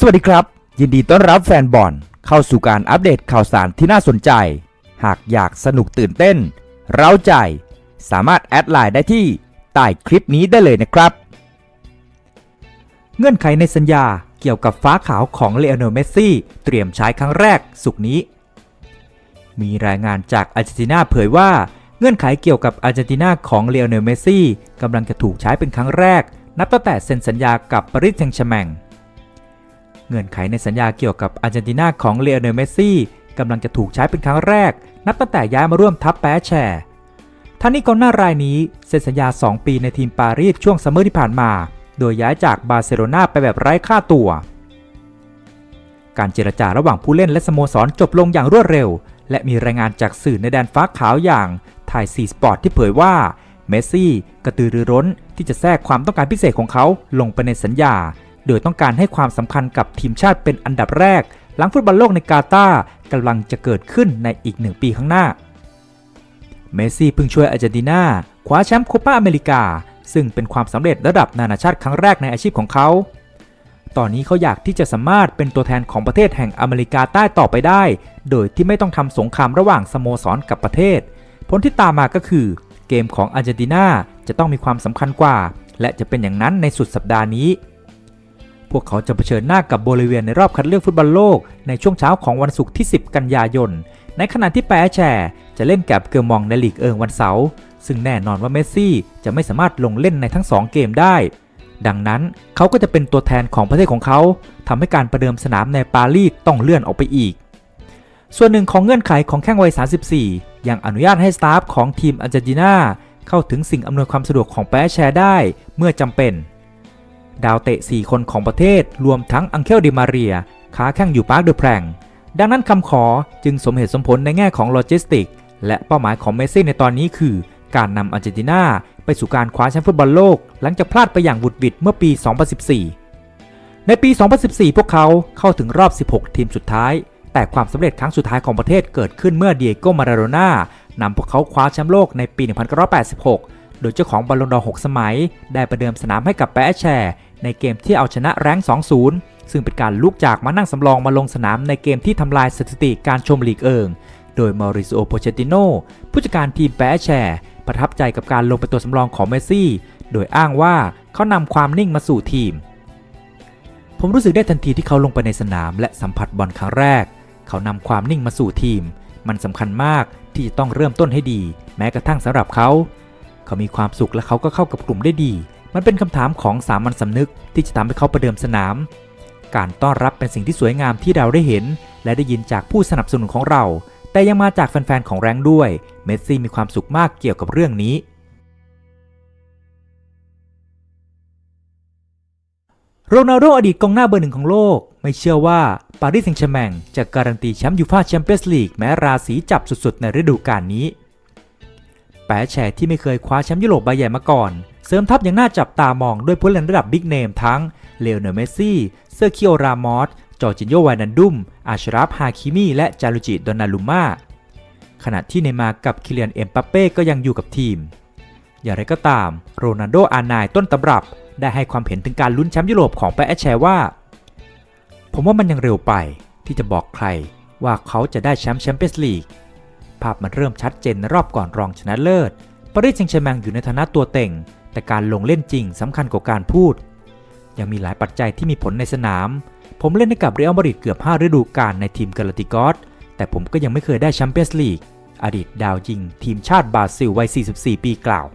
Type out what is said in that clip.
สวัสดีครับ ยินดีต้อนรับแฟนบอลเข้าสู่การอัปเดตข่าวสารที่น่าสนใจ หากอยากสนุกตื่นเต้น เร้าใจ สามารถแอดไลน์ได้ที่ใต้คลิปนี้ได้เลยนะครับ เงื่อนไขในสัญญาเกี่ยวกับฟ้าขาวของเลโอเนเมสซี่ เตรียมใช้ครั้งแรกสุกนี้ มีรายงานจากอาร์เจนตินาเผยว่าเงื่อนไขเกี่ยวกับอาร์เจนตินาของเลโอเนเมสซี่กำลังจะถูกใช้เป็นครั้งแรก นับตั้งแต่เซ็นสัญญากับปารีสแซงต์แชร์แมง เงื่อนไขในสัญญาเกี่ยวกับอาร์เจนตินาของเลโอเนลเมสซี่กำลังจะถูกใช้เป็นครั้งแรก นับตั้งแต่ย้ายมาร่วมทัพแปรแชร์ท่านี้กองหน้ารายนี้เซ็นสัญญา 2 ปีในทีมปารีสช่วงซัมเมอร์ที่ผ่านมา โดยย้ายจากบาร์เซโลนาไปแบบไร้ค่าตัว การเจรจาระหว่างผู้เล่นและสโมสรจบลงอย่างรวดเร็ว และมีรายงานจากสื่อในแดนฟ้าขาวอย่างไทยซีสปอร์ตที่เผยว่าเมสซี่กระตือรือร้นที่จะแทรกความต้องการพิเศษของเขาลงไปในสัญญา โดยต้องการให้ความสำคัญกับทีมชาติเป็นอันดับแรก หลังฟุตบอลโลกในกาตาร์กำลังจะเกิดขึ้นในอีกหนึ่งปีข้างหน้า เมสซี่เพิ่งช่วยอาร์เจนตินาคว้าแชมป์โคปาอเมริกา ซึ่งเป็นความสำเร็จระดับนานาชาติครั้งแรกในอาชีพของเขา ตอนนี้เขาอยากที่จะสามารถเป็นตัวแทนของประเทศแห่งอเมริกาใต้ต่อไปได้ โดยที่ไม่ต้องทำสงครามระหว่างสโมสรกับประเทศ ผลที่ตามมาก็คือ เกมของอาร์เจนตินาจะต้องมีความสำคัญกว่า และจะเป็นอย่างนั้นในสุดสัปดาห์นี้ พวกเขาจะเผชิญหน้ากับโบลิเวียในรอบคัดเลือกฟุตบอลโลกในช่วงเช้าของวันศุกร์ที่ 10 กันยายน ในขณะที่แปรแชร์จะเล่นกับเกอร์มองในลีกเอิงวันเสาร์ ซึ่งแน่นอนว่าเมสซี่จะไม่สามารถลงเล่นในทั้ง 2 เกมได้ ดังนั้นเขาก็จะเป็นตัวแทนของประเทศของเขาทำให้การประเดิมสนามในปารีสต้องเลื่อนออกไปอีก ส่วนหนึ่งของเงื่อนไขของแข้งวัย 34 ยังอนุญาตให้สตาฟของทีมอาร์เจนตินาเข้าถึงสิ่งอำนวยความสะดวกของแปรแชร์ได้เมื่อจำเป็น ดาวเตะ 4 คนของประเทศ รวมทั้งอังเคลดิมาเรียค้าแข่งอยู่ปาร์คเดอะแพรงดังนั้นคำขอจึงสมเหตุสมผลในแง่ของโลจิสติก และเป้าหมายของเมสซี่ในตอนนี้คือ การนำอาร์เจนตินาไปสู่การคว้าแชมป์ฟุตบอลโลก หลังจากพลาดไปอย่างบุดบิดเมื่อปี 2014 ในปี 2014 พวกเขาเข้าถึงรอบ 16 ทีมสุดท้าย แต่ความสำเร็จครั้งสุดท้ายของประเทศเกิดขึ้นเมื่อเดียโกมาราโดน่านำพวกเขาคว้าแชมป์โลกในปี 1986 โดยเจ้าของบอลลงดอร์6สมัย ได้ประเดิมสนามให้กับแปะแชร์ ในเกมที่เอาชนะแรง2-0 ซึ่งเป็นการลุกจากมานั่งสำรองมาลงสนามในเกมที่ทำลายสถิติการชมลีกเอิง โดยมาริโอโปเชติโนผู้จัดการทีมแปะแชร์ประทับใจกับการลงเป็นตัวสำรองของเมสซี่ โดยอ้างว่าเขานำความนิ่งมาสู่ทีม ผมรู้สึกได้ทันทีที่เขาลงไปในสนามและสัมผัสบอลครั้งแรก เขานำความนิ่งมาสู่ทีม มันสำคัญมากที่จะต้องเริ่มต้นให้ดี แม้กระทั่งสำหรับเขา เขามีความสุขและเขาก็เข้ากับกลุ่มได้ดี มันเป็นคำถามของสามัญสำนึกที่จะทำให้เขาประเดิมสนาม การต้อนรับเป็นสิ่งที่สวยงามที่เราได้เห็น และได้ยินจากผู้สนับสนุนของเรา แต่ยังมาจากแฟนๆของแรงด้วย เมสซี่มีความสุขมากเกี่ยวกับเรื่องนี้ โรนัลโดอดีตกองหน้าเบอร์หนึ่งของโลก ไม่เชื่อว่าปารีสแซงต์แชร์แมงจะการันตีแชมป์ยูฟ่าแชมเปี้ยนส์ลีกแม้ราศีจับสุดๆ ในฤดูกาลนี้ แปะแชร์ที่ไม่เคยคว้าแชมป์ยุโรปใบใหญ่มาก่อน เสริมทัพอย่างน่าจับตามองด้วยผู้เล่นระดับบิ๊กเนมทั้งเลโอเนลเมสซี่เซอร์คิโอรามอสจอร์จินโยวานันดุม อาชราฟฮาคิมี และจารุจิโดนาลุม่าขณะที่เนย์มาร์กับคิเลียนเอ็มปัปเป้ก็ยังอยู่กับทีม อย่างไรก็ตาม โรนัลโดอานายต้นตำรับ ได้ให้ความเห็นถึงการลุ้นแชมป์ยุโรปของแปะแชร์ว่า ผมว่ามันยังเร็วไปที่จะบอกใครว่าเขาจะได้แชมป์แชมเปี้ยนส์ลีกาพมันเริ่มชัดเจนรอบก่อนรองชนะเลิศปารีสแซงต์แชร์แมงอยู่ในฐานะตัวเต็ง แต่การลงเล่นจริงสำคัญกว่าการพูด ยังมีหลายปัจจัยที่มีผลในสนาม ผมเล่นให้กับเรอัลมาดริดเกือบ 5 ฤดูกาลในทีมกาลาติกอสแต่ผมก็ยังไม่เคยได้แชมเปี้ยนส์ลีกอดีตดาวยิง ทีมชาติบราซิลวัย 44 ปีกล่าว